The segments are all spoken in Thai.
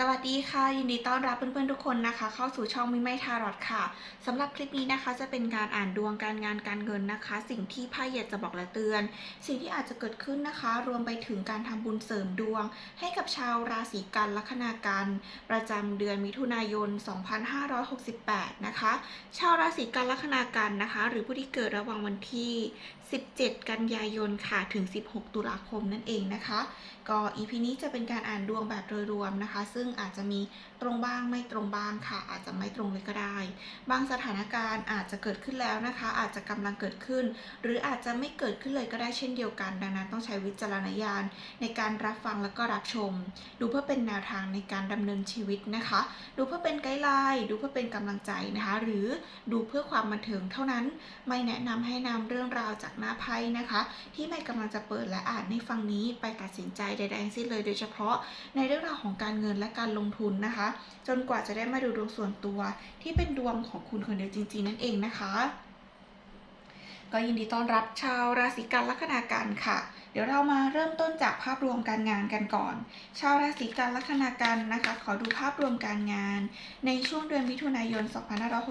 สวัสดีค่ะ ยินดีต้อนรับเพื่อนๆทุกคนนะคะ เข้าสู่ช่องมิไม่ทารอดค่ะสำหรับคลิปนี้นะคะ จะเป็นการอ่านดวงการงานการเงินนะคะ สิ่งที่ไพ่อยากจะบอกและเตือน สิ่งที่อาจจะเกิดขึ้นนะคะ รวมไปถึงการทำบุญเสริมดวง ให้กับชาวราศีกันลัคนากันประจำเดือนมิถุนายน 2568 นะคะ ชาวราศีกันลัคนากันนะคะ หรือผู้ที่เกิดระหว่างวันที่ 17 กันยายนค่ะถึง 16 ตุลาคมนั่นเองนะคะ ก็ EP นี้จะเป็นการอ่านดวงแบบโดยรวมนะคะ ซึ่งอาจจะมีตรงบ้างไม่ตรงบ้างค่ะ อาจจะไม่ตรงเลยก็ได้ บางสถานการณ์อาจจะเกิดขึ้นแล้วนะคะ อาจจะกำลังเกิดขึ้น หรืออาจจะไม่เกิดขึ้นเลยก็ได้เช่นเดียวกัน ดังนั้นต้องใช้วิจารณญาณในการรับฟังแล้วก็รับชม ดูเพื่อเป็นแนวทางในการดำเนินชีวิตนะคะ ดูเพื่อเป็นไกด์ไลน์ดูเพื่อเป็นกำลังใจนะคะ หรือดูเพื่อความบันเทิงเท่านั้น ไม่แนะนำให้นำเรื่องราวจากหน้าไพ่นะคะ ที่ไม่กำลังจะเปิดและอ่านในฟังนี้ไปตัดสินใจใดๆทั้งสิ้นเลย โดยเฉพาะในเรื่องราวของการเงินและการลงทุนนะคะ จนกว่าจะได้มาดูดวงส่วนตัวที่เป็นดวงของคุณคนเดียวจริง ๆ นั่นเองนะคะ ก็ยินดีต้อนรับชาวราศีกันลัคนากันค่ะ เดี๋ยวเรามาเริ่มต้นจากภาพรวมการงานกันก่อน ชาวราศีกันลัคนากันนะคะ ขอดูภาพรวมการงาน ในช่วงเดือนมิถุนายน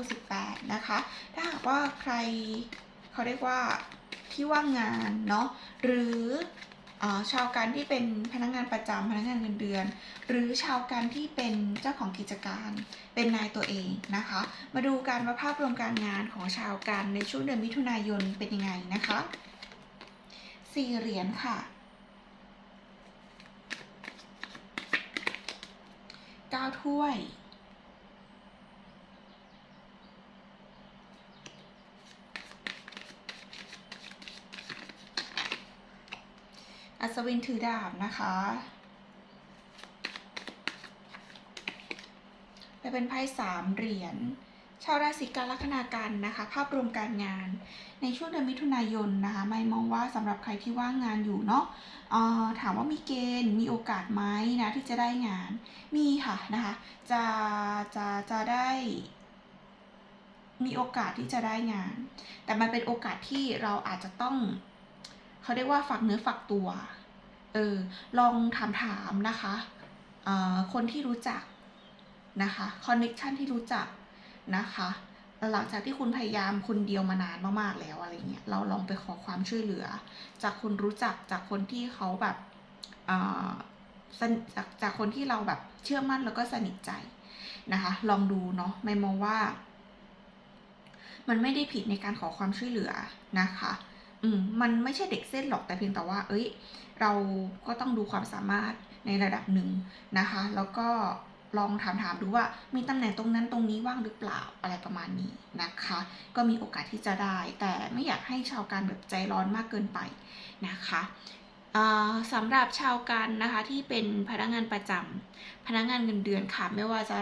2568 นะคะ ถ้าหากว่าใครเขาเรียกว่าที่ว่างงานเนาะหรือ ชาวการที่เป็นพนักงานประจำพนักงานเงินเดือน หรือชาวการที่เป็นเจ้าของกิจการ เป็นนายตัวเองนะคะ มาดูการว่าภาพรวมการงานของชาวการในช่วงเดือนมิถุนายนเป็นยังไงนะคะสี่เหรียญค่ะเก้าถ้วย อัศวินถือดาบนะคะไปเป็นไพ่สามเหรียญ ชาวราศีกันลัคนากันนะคะ ภาพรวมการงาน ในช่วงเดือนมิถุนายนนะคะ ไม่มองว่าสำหรับใครที่ว่างงานอยู่เนาะออถามว่ามีเกณฑ์มีโอกาสไหมนะที่จะได้งาน มีค่ะนะคะจะจะจะได้มีโอกาสที่จะได้งาน แต่มันเป็นโอกาสที่เราอาจจะต้อง เขาเรียกว่าฝักเนื้อฝักตัว เออลองถามถามนะคะเอ่อคนที่รู้จักนะคะคอนเน็ชันที่รู้จักนะคะหลังจากที่คุณพยายามคนเดียวมานานมากๆแล้วอะไรเงี้ยเราลองไปขอความช่วยเหลือ จากคนรู้จักจากคนที่เขาแบบจากจากคนที่เราแบบเชื่อมั่นแล้วก็สนิทใจนะคะ ลองดูเนาะไม่มองว่า มันไม่ได้ผิดในการขอความช่วยเหลือนะคะ มมันไม่ใช่เด็กเส้นหรอกแต่เพียงแต่ว่า เอ้ย เราก็ต้องดูความสามารถในระดับหนึ่งนะคะ แล้วก็ลองถามถามๆดูว่ามีตำแหน่งตรงนั้นตรงนี้ว่างหรือเปล่าอะไรประมาณนี้นะคะ ก็มีโอกาสที่จะได้ แต่ไม่อยากให้ชาวการแบบใจร้อนมากเกินไปนะคะสำหรับชาวกันนะคะที่เป็นพนักงานประจำพนักงานเงินเดือนค่ะ ไม่ว่าจะ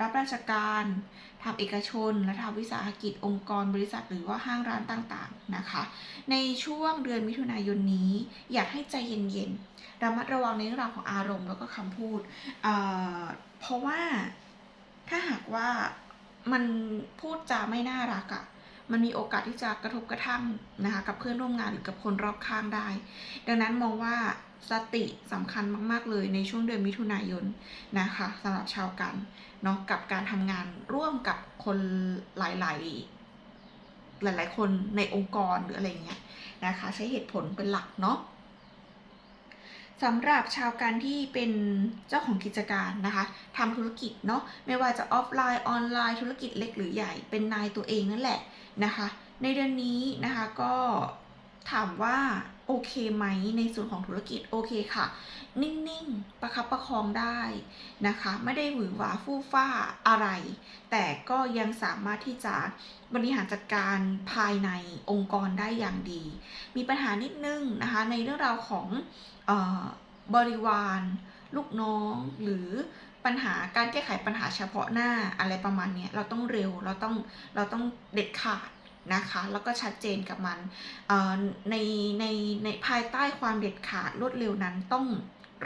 รับราชการ ทำเอกชน และทำวิสาหกิจองค์กรบริษัทหรือว่าห้างร้านต่างๆนะคะ ในช่วงเดือนมิถุนายนนี้ อยากให้ใจเย็นๆระมัดระวังในเรื่องราวของอารมณ์แล้วก็คำพูดเเพราะว่าถ้าหากว่ามันพูดจาไม่น่ารักอะ่ะ มันมีโอกาสที่จะกระทบกระทั่งนะคะกับเพื่อนร่วมงานหรือกับคนรอบข้างได้ ดังนั้นมองว่าสติสำคัญมาก ๆ เลยในช่วงเดือนมิถุนายนนะคะสำหรับชาวกันเนาะกับการทำงานร่วมกับคนหลาย ๆ หลาย ๆ คนในองค์กรหรืออะไรเงี้ยนะคะ ใช้เหตุผลเป็นหลักเนาะ สำหรับชาวการที่เป็นเจ้าของกิจการนะคะทำธุรกิจเนาะไม่ว่าจะออฟไลน์ออนไลน์ธุรกิจเล็กหรือใหญ่เป็นนายตัวเองนั่นแหละนะคะ ในเดือนนี้นะคะก็ถามว่า โอเคไหมในส่วนของธุรกิจโอเคค่ะ นิ่งๆ ประคับประคองได้นะคะ ไม่ได้หวือหวาฟู่ฟ้าอะไร แต่ก็ยังสามารถที่จะบริหารจัดการภายในองค์กรได้อย่างดี มีปัญหานิดนึงนะคะในเรื่องราวของออบริวาร ลูกน้องหรือปัญหาการแก้ไขปัญหาเฉพาะหน้าอะไรประมาณนี้เราต้องเร็วเราต้องเราต้องเด็ดขาด นะคะ แล้วก็ชัดเจนกับมันในในในภายใต้ความเด็ดขาดรวดเร็วนั้นต้อง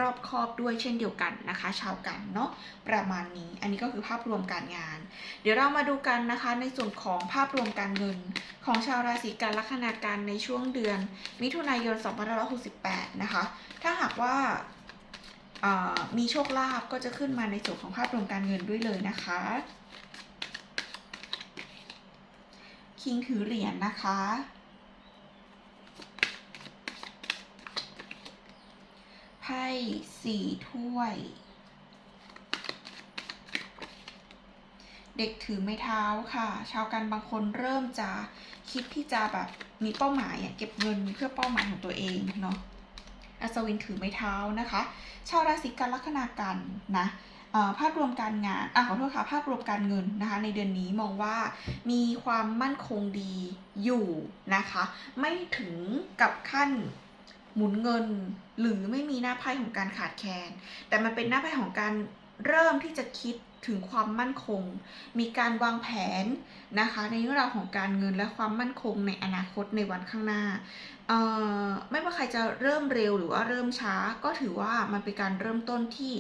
รอบคอบด้วยเช่นเดียวกันนะคะ ชาวกันเนาะประมาณนี้อันนี้ก็คือภาพรวมการงาน เดี๋ยวเรามาดูกันนะคะ ในส่วนของภาพรวมการเงิน ของชาวราศีกันลัคนาการในช่วงเดือน มิถุนายน 2568 นะคะ ถ้าหากว่ามีโชคลาภก็จะขึ้นมาในส่วนของภาพรวมการเงินด้วยเลยนะคะ คิงถือเหรียญนะคะ ไพ่สี่ถ้วย เด็กถือไม้เท้าค่ะ ชาวกันบางคนเริ่มจะคิดที่จะแบบมีเป้าหมายอะเก็บเงินเพื่อเป้าหมายของตัวเองเนาะอัศวินถือไม้เท้านะคะ ชาวราศีกันลัคนากันนะ ภาพรวมการงานอขอโทษค่ะภาพรวมการเงินนะคะ ในเดือนนี้มองว่ามีความมั่นคงดีอยู่นะคะ ไม่ถึงกับขั้นหมุนเงิน หรือไม่มีหน้าไพ่ของการขาดแคลนแต่มันเป็นหน้าไพ่ของการเริ่มที่จะคิดถึงความมั่นคง มีการวางแผนนะคะ ในเรื่องราวของการเงินและความมั่นคงในอนาคตในวันข้างหน้าเอ่อไม่ว่าใครจะเริ่มเร็วหรือว่าเริ่มช้า ก็ถือว่ามันเป็นการเริ่มต้นที่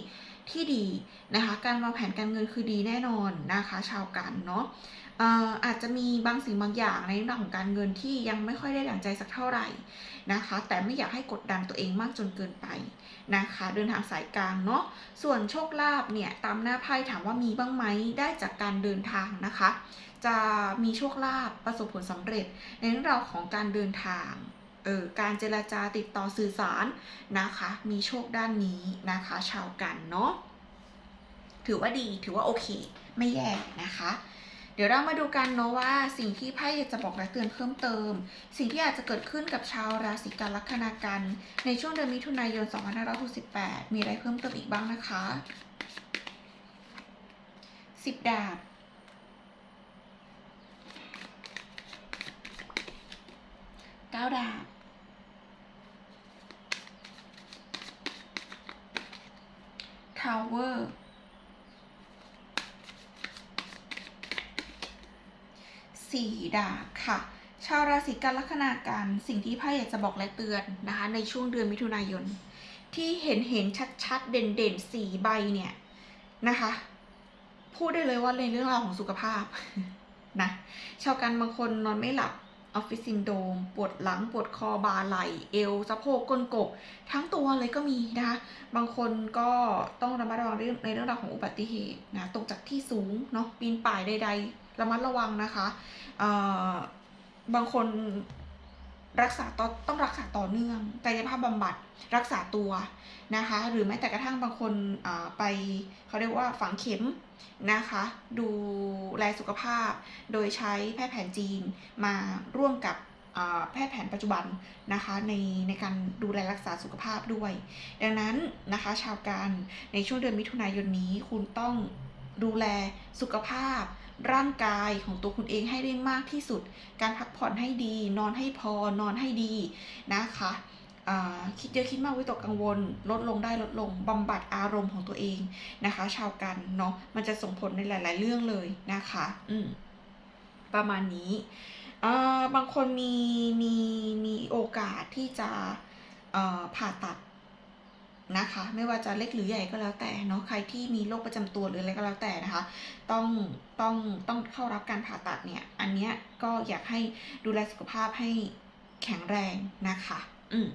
ที่ดีนะคะ การวางแผนการเงินคือดีแน่นอนนะคะ ชาวกันเนาะอาจจะมีบางสิ่งบางอย่างในเรื่องของการเงินที่ยังไม่ค่อยได้ดั่งใจสักเท่าไหร่นะคะ แต่ไม่อยากให้กดดันตัวเองมากจนเกินไปนะคะ เดินทางสายกลางเนาะส่วนโชคลาภเนี่ยตามหน้าไพ่ถามว่ามีบ้างไหมได้จากการเดินทางนะคะ จะมีโชคลาภประสบผลสำเร็จในเรื่องราวของการเดินทาง เออการเจรจาติดต่อสื่อสารนะคะ มีโชคด้านนี้นะคะ ชาวกันเนาะถือว่าดีถือว่าโอเค ไม่แย่นะคะ เดี๋ยวเรามาดูกันเนาะว่าสิ่งที่ไพ่จะบอกและเตือนเพิ่มเติม สิ่งที่อาจจะเกิดขึ้นกับชาวราศีกันลัคนากันในช่วงเดือนมิถุนายน 2568 มีอะไรเพิ่มเติมอีกบ้างนะคะสิบดาบเก้าดาบ ทาวเวอร์สี่ดาบค่ะ ชาวราศีกันลัคนากันสิ่งที่ไพ่อยากจะบอกและเตือนนะคะ ในช่วงเดือนมิถุนายน ที่เห็นเห็นชัดๆ เด่นเด่นๆสี่ใบเนี่ย นะคะ พูดได้เลยว่าในเรื่องราวของสุขภาพนะชาวกันบางคนนอนไม่หลับ ออฟฟิศซินโดมปวดหลังปวดคอบ่าไหล่เอวสะโพกก้นกบ ทั้งตัวเลยก็มีนะคะบางคนก็ต้องระมัดระวังเรื่องในเรื่องราวของอุบัติเหตุนะตกจากที่สูงเนาะปีนป่ายใด ๆ ระมัดระวังนะคะเอ่อบางคน รักษาต่อต้องรักษาต่อเนื่องกายภาพบำบัดรักษาตัวนะคะ หรือแม้แต่กระทั่งบางคนไปเขาเรียกว่าฝังเข็มนะคะ ดูแลสุขภาพ โดยใช้แพทย์แผนจีนมาร่วมกับแพทย์แผนปัจจุบันนะคะในในการดูแลรักษาสุขภาพด้วย ดังนั้นนะคะชาวการในช่วงเดือนมิถุนายนนี้คุณต้องดูแลสุขภาพ ร่างกายของตัวคุณเองให้ได้มากที่สุด การพักผ่อนให้ดี นอนให้พอ นอนให้ดีนะคะอ่าคิดเยอะคิดมากวิตกกังวล ลดลงได้ลดลงบำบัดอารมณ์ของตัวเองนะคะ ชาวกันเนาะมันจะส่งผลในหลาย ๆ เรื่องเลยนะคะ อืมประมาณนี้เอ่อบางคนมีมีมีโอกาสที่จะเอ่อผ่าตัด นะคะ ไม่ว่าจะเล็กหรือใหญ่ก็แล้วแต่เนาะใครที่มีโรคประจำตัวหรืออะไรก็แล้วแต่นะคะ ต้องต้องต้องเข้ารับการผ่าตัดเนี่ยอันเนี้ยก็อยากให้ดูแลสุขภาพให้แข็งแรงนะคะ อืม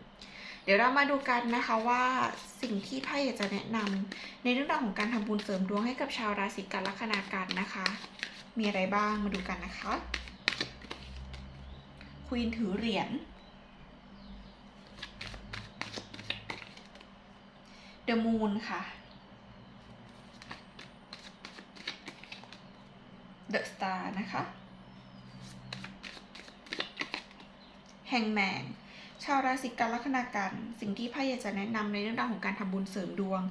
เดี๋ยวเรามาดูกันนะคะว่าสิ่งที่ไพ่อยากจะแนะนำในเรื่องราวของการทำบุญเสริมดวงให้กับชาวราศีกันลัคนากันนะคะ มีอะไรบ้างมาดูกันนะคะควีนถือเหรียญ เดอะมูนค่ะเดอะสตาร์นะคะแฮงแมนชาวราศีกันลัคนากันสิ่งที่ไพ่อยากจะแนะนำในเรื่องราวของการทำบุญเสริมดวง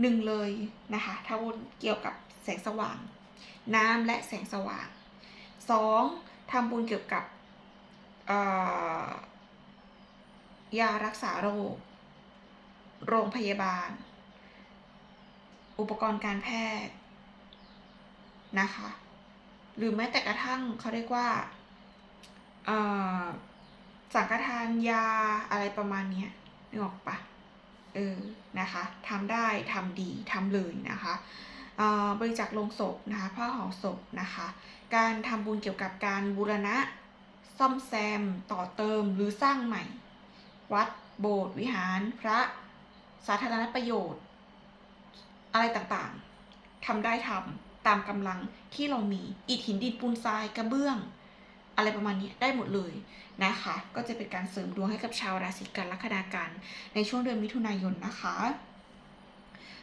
หนึ่งเลยนะคะทำบุญเกี่ยวกับแสงสว่าง น้ำและแสงสว่างสองทำบุญเกี่ยวกับยารักษาโรค โรงพยาบาล อุปกรณ์การแพทย์นะคะ หรือแม้แต่กระทั่งเขาเรียกว่าสังฆทานยาอะไรประมาณนี้นึกออกปะเออนะคะทำได้ทำดีทำเลยนะคะบริจาคลงศพนะคะผ้าห่อศพนะคะ การทำบุญเกี่ยวกับการบูรณะ ซ่อมแซมต่อเติมหรือสร้างใหม่ วัดโบสถ์วิหารพระสาธารณประโยชน์ อะไรต่างๆทำได้ทำตามกำลังที่เรามีอิฐหินดินปูนทรายกระเบื้อง อะไรประมาณนี้ได้หมดเลยนะคะ ก็จะเป็นการเสริมดวงให้กับชาวราศีกันลัคนากันในช่วงเดือนมิถุนายนนะคะ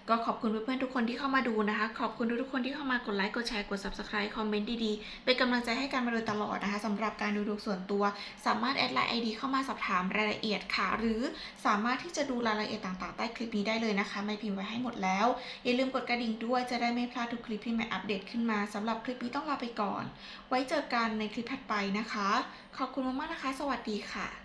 ก็ขอบคุณเพื่อนๆทุกคนที่เข้ามาดูนะคะ ขอบคุณทุกๆคนที่เข้ามากดไลค์ กดแชร์ กด subscribe คอมเมนต์ดีๆ เป็นกำลังใจให้กันมาโดยตลอดนะคะสำหรับการดูดวงส่วนตัว สามารถแอดไลน์ ID เข้ามาสอบถามรายละเอียดค่ะ หรือสามารถที่จะดูรายละเอียดต่างๆ ใต้คลิปนี้ได้เลยนะคะ ไม่พิมพ์ไว้ให้หมดแล้ว อย่าลืมกดกระดิ่งด้วยจะได้ไม่พลาดทุกคลิปที่ใหม่อัปเดตขึ้นมาสำหรับคลิปนี้ต้องลาไปก่อน ไว้เจอกันในคลิปถัดไปนะคะ ขอบคุณมากๆนะคะ สวัสดีค่ะ